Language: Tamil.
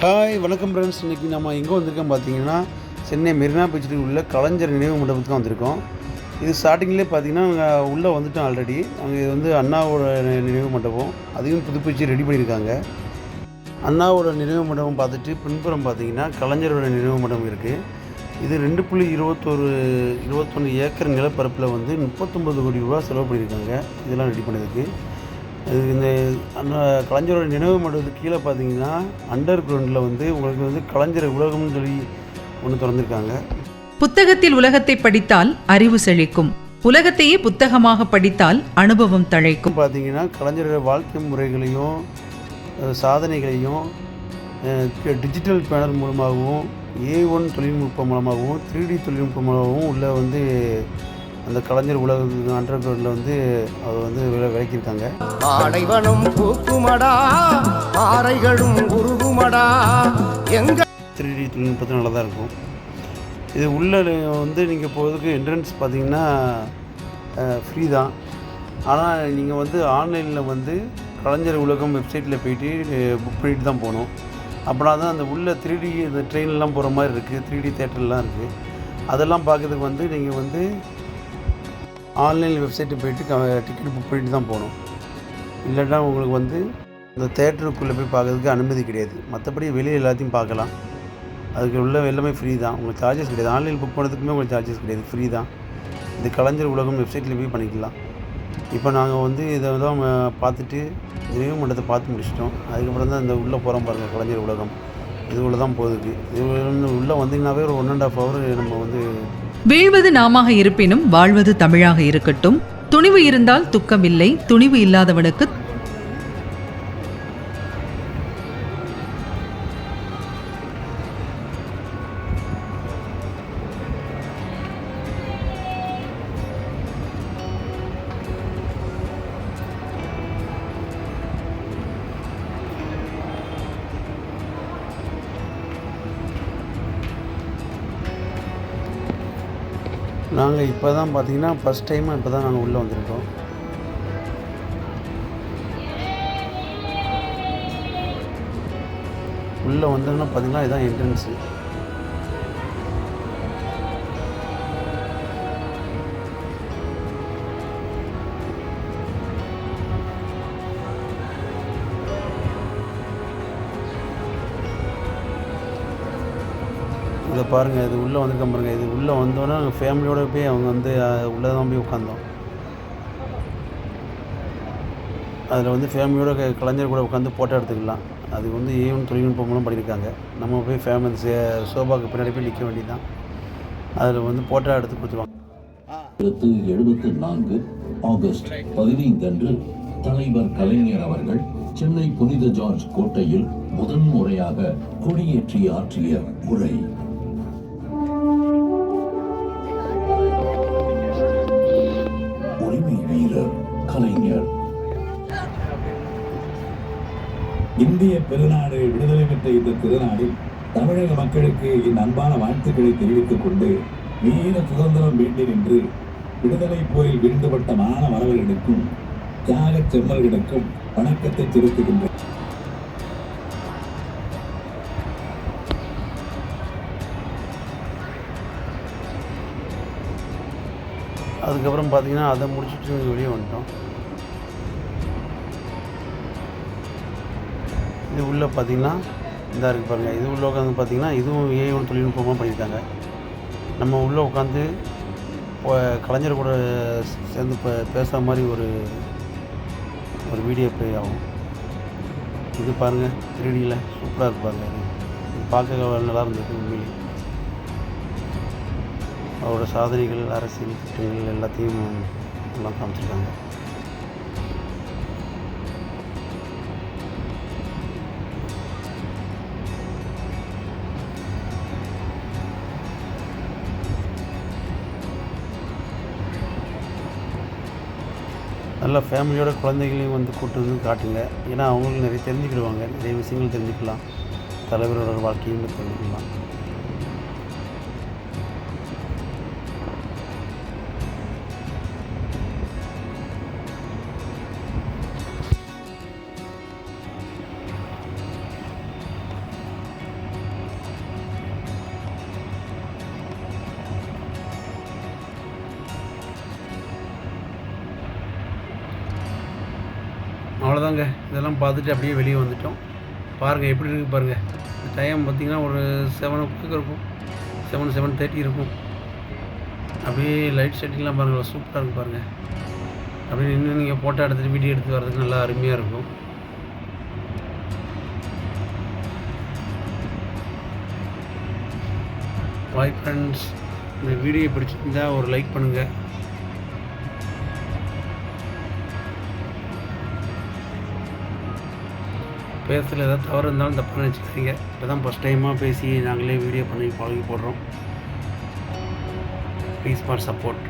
ஹாய் வணக்கம் ஃப்ரெண்ட்ஸ் இன்றைக்கி நம்ம எங்கே வந்திருக்கோம் பார்த்தீங்கன்னா சென்னை மெரினா பீச்சில் உள்ள கலைஞர் நினைவு மண்டபத்துக்கு தான் வந்திருக்கோம். இது ஸ்டார்டிங்லேயே பார்த்தீங்கன்னா நாங்கள் உள்ளே வந்துட்டோம் ஆல்ரெடி அங்கே இது வந்து அண்ணாவோட நினைவு மண்டபம். அதையும் புதுப்பிச்சு ரெடி பண்ணியிருக்காங்க. அண்ணாவோட நினைவு மண்டபம் பார்த்துட்டு பின்புறம் பார்த்தீங்கன்னா கலைஞரோட நினைவு மண்டபம் இருக்குது இது ரெண்டு புள்ளி இருபத்தொரு இருபத்தொன்று ஏக்கர் நிலப்பரப்பில் வந்து முப்பத்தொம்பது கோடி ரூபா செலவு பண்ணியிருக்காங்க. இதெல்லாம் ரெடி பண்ணதுக்கு. இந்த அந்த கலைஞரோட நினைவு மண்டபத்துக்கு கீழே பார்த்தீங்கன்னா அண்டர் கிரவுண்டில் வந்து உங்களுக்கு வந்து கலைஞர் உலகம்னு சொல்லி ஒன்று திறந்துருக்காங்க. புத்தகத்தில் உலகத்தை படித்தால் அறிவு செழிக்கும். உலகத்தையே புத்தகமாக படித்தால் அனுபவம் தழைக்கும். பார்த்தீங்கன்னா கலைஞரோட வாழ்க்கை முறைகளையும் சாதனைகளையும் டிஜிட்டல் பேனல் மூலமாகவும் ஏ ஒன் தொழில்நுட்பம் மூலமாகவும் த்ரீ டி தொழில்நுட்பம் மூலமாகவும் உள்ள வந்து அந்த கலைஞர் உலக அண்டர் கிரவுண்டில் வந்து அவர் வந்து விளை விளக்கியிருக்காங்க. ஆடைவனம் பூக்குமடா பாறைகளும் உருகுமடா எங்க த்ரீ டி தொழில்நுட்பத்தில் நல்லா தான் இருக்கும். இது உள்ளே வந்து நீங்கள் போகிறதுக்கு என்ட்ரன்ஸ் பார்த்தீங்கன்னா ஃப்ரீ தான். ஆனால் நீங்கள் வந்து ஆன்லைனில் வந்து கலைஞர் உலகம் வெப்சைட்டில் போயிட்டு புக் பண்ணிட்டு தான் போகணும். அப்படின்னா தான் அந்த உள்ள த்ரீ டி இந்த ட்ரெயின்லாம் போகிற மாதிரி இருக்குது த்ரீ டி தேட்டர்லாம் இருக்குது அதெல்லாம் பார்க்கறதுக்கு வந்து நீங்கள் வந்து ஆன்லைன் வெப்சைட்டு போயிட்டு டிக்கெட் புக் பண்ணிட்டு தான் போகணும். இல்லைன்னா உங்களுக்கு வந்து இந்த தேட்டருக்குள்ளே போய் பார்க்கறதுக்கு அனுமதி கிடையாது. மற்றபடி வெளியே எல்லாத்தையும் பார்க்கலாம். அதுக்கு உள்ள எல்லாமே ஃப்ரீ தான். உங்களுக்கு சார்ஜஸ் கிடையாது. ஆன்லைன் புக் பண்ணுறதுக்குமே உங்களுக்கு சார்ஜஸ் கிடையாது. ஃப்ரீ தான். இது கலைஞர் உலகம் வெப்சைட்டில் போய் பண்ணிக்கலாம். இப்போ நாங்கள் வந்து இதை தான் பார்த்துட்டு நினைவு மண்டபத்தை பார்த்து முடிச்சிட்டோம். அதுக்கப்புறம் தான் இந்த உள்ளே போகிறோம் பாருங்கள் கலைஞர் உலகம். இது தான் போகுதுக்கு இது உள்ள- உள்ளே வந்தீங்கன்னாவே ஒரு ஒன் அண்ட் ஆஃப் ஹவர் நம்ம வந்து வீழ்வது நாமாக இருப்பினும் வாழ்வது தமிழாக இருக்கட்டும். துணிவு இருந்தால் துக்கம் இல்லை துணிவு இல்லாதவனுக்கு நாங்கள் இப்போ தான் பார்த்தீங்கன்னா ஃபஸ்ட் டைமாக இப்போ தான் நாங்கள் உள்ளே வந்திருக்கோம். உள்ளே வந்தோன்னா பார்த்தீங்கன்னா இதுதான் என்ட்ரன்ஸு இதை பாருங்கள் இது உள்ளே வந்திருக்கோம் பாருங்கள் இது உள்ளே வந்தோன்னே நாங்கள் ஃபேமிலியோட போய் அவங்க வந்து உள்ளே தான் போய் உட்காந்தோம். அதில் வந்து ஃபேமிலியோட க- கலைஞர் கூட உட்காந்து ஃபோட்டோ எடுத்துக்கலாம். அது வந்து ஏன் தொழில்நுட்பம் மூலம் பண்ணியிருக்காங்க. நம்ம போய் ஃபேமிலி சோபாவுக்கு பின்னாடி போய் நிற்க வேண்டியதுதான். அதில் வந்து ஃபோட்டோ எடுத்து கொடுத்துருவாங்க. எழுபத்தி எழுபத்து நான்கு ஆகஸ்ட் பதினைந்து அன்று தலைவர் கலைஞர் அவர்கள் சென்னை புனித ஜார்ஜ் கோட்டையில் முதன்முறையாக கொடியேற்றி ஆற்றிய உரை. கலைஞர் இந்திய பெருநாடு விடுதலை பெற்ற இந்த திருநாளில் தமிழக மக்களுக்கு என் அன்பான வாழ்த்துக்களை தெரிவித்துக் கொண்டு வீர சுதந்திரம் வேண்டி நின்று விடுதலை போரில் வீழ்ந்துபட்ட மான தியாக செம்மல்களுக்கும் வணக்கத்தை செலுத்துகின்றேன். அதுக்கப்புறம் பார்த்தீங்கன்னா அதை முடிச்சுட்டு இங்க வெளியே வந்துட்டோம். இது உள்ளே பார்த்தீங்கன்னா இதாக இருக்குது பாருங்கள் இது உள்ளே உட்காந்து பார்த்தீங்கன்னா இதுவும் ஏஐ ஒன்று தொழில்நுட்பமாக பண்ணியிருக்காங்க. நம்ம உள்ளே உட்காந்து கலைஞர் கூட சேர்ந்து இப்போ பேசுகிற மாதிரி ஒரு ஒரு வீடியோ ப்ளே ஆகும். இது பாருங்கள் த்ரீடியில் சூப்பராக இருக்கு பாருங்கள் பார்க்க நல்லா இருந்தது உண்மையிலே. அவரோட சாதனைகள் அரசியல் திட்டங்கள் எல்லாத்தையும் எல்லாம் காமிச்சிருக்காங்க. நல்லா ஃபேமிலியோட குழந்தைகளையும் வந்து கூட்டு வந்து காட்டுங்க. ஏன்னா அவங்களுக்கு நிறைய தெரிஞ்சுக்கிடுவாங்க. நிறைய விஷயங்கள் தெரிஞ்சுக்கலாம். தலைவரோட வாழ்க்கையும் தெரிஞ்சுக்கலாம். அவ்வளோதாங்க இதெல்லாம் பார்த்துட்டு அப்படியே வெளியே வந்துட்டோம். பாருங்கள் எப்படி இருக்குது பாருங்கள் டைம் பார்த்திங்கன்னா ஒரு செவன் ஓ கிளாக் இருக்கும். செவன் செவன் தேர்ட்டி இருக்கும். அப்படியே லைட் செட்டிங்லாம் பாருங்கள் சூப்பராக இருக்குது பாருங்கள் அப்படியே நின்று நீங்கள் ஃபோட்டோ எடுத்துகிட்டு வீடியோ எடுத்து வர்றதுக்கு நல்லா அருமையாக இருக்கும். பாய் ஃப்ரெண்ட்ஸ் இந்த வீடியோ பிடிச்சிருந்தா ஒரு லைக் பண்ணுங்கள் பேசுகிறதுல ஏதாவது தவறு இருந்தாலும் தப்பாக நினச்சிக்காதீங்க. இப்போ தான் ஃபஸ்ட் டைமாக பேசி நாங்களே வீடியோ பண்ணி பழகி போடுறோம். Please for support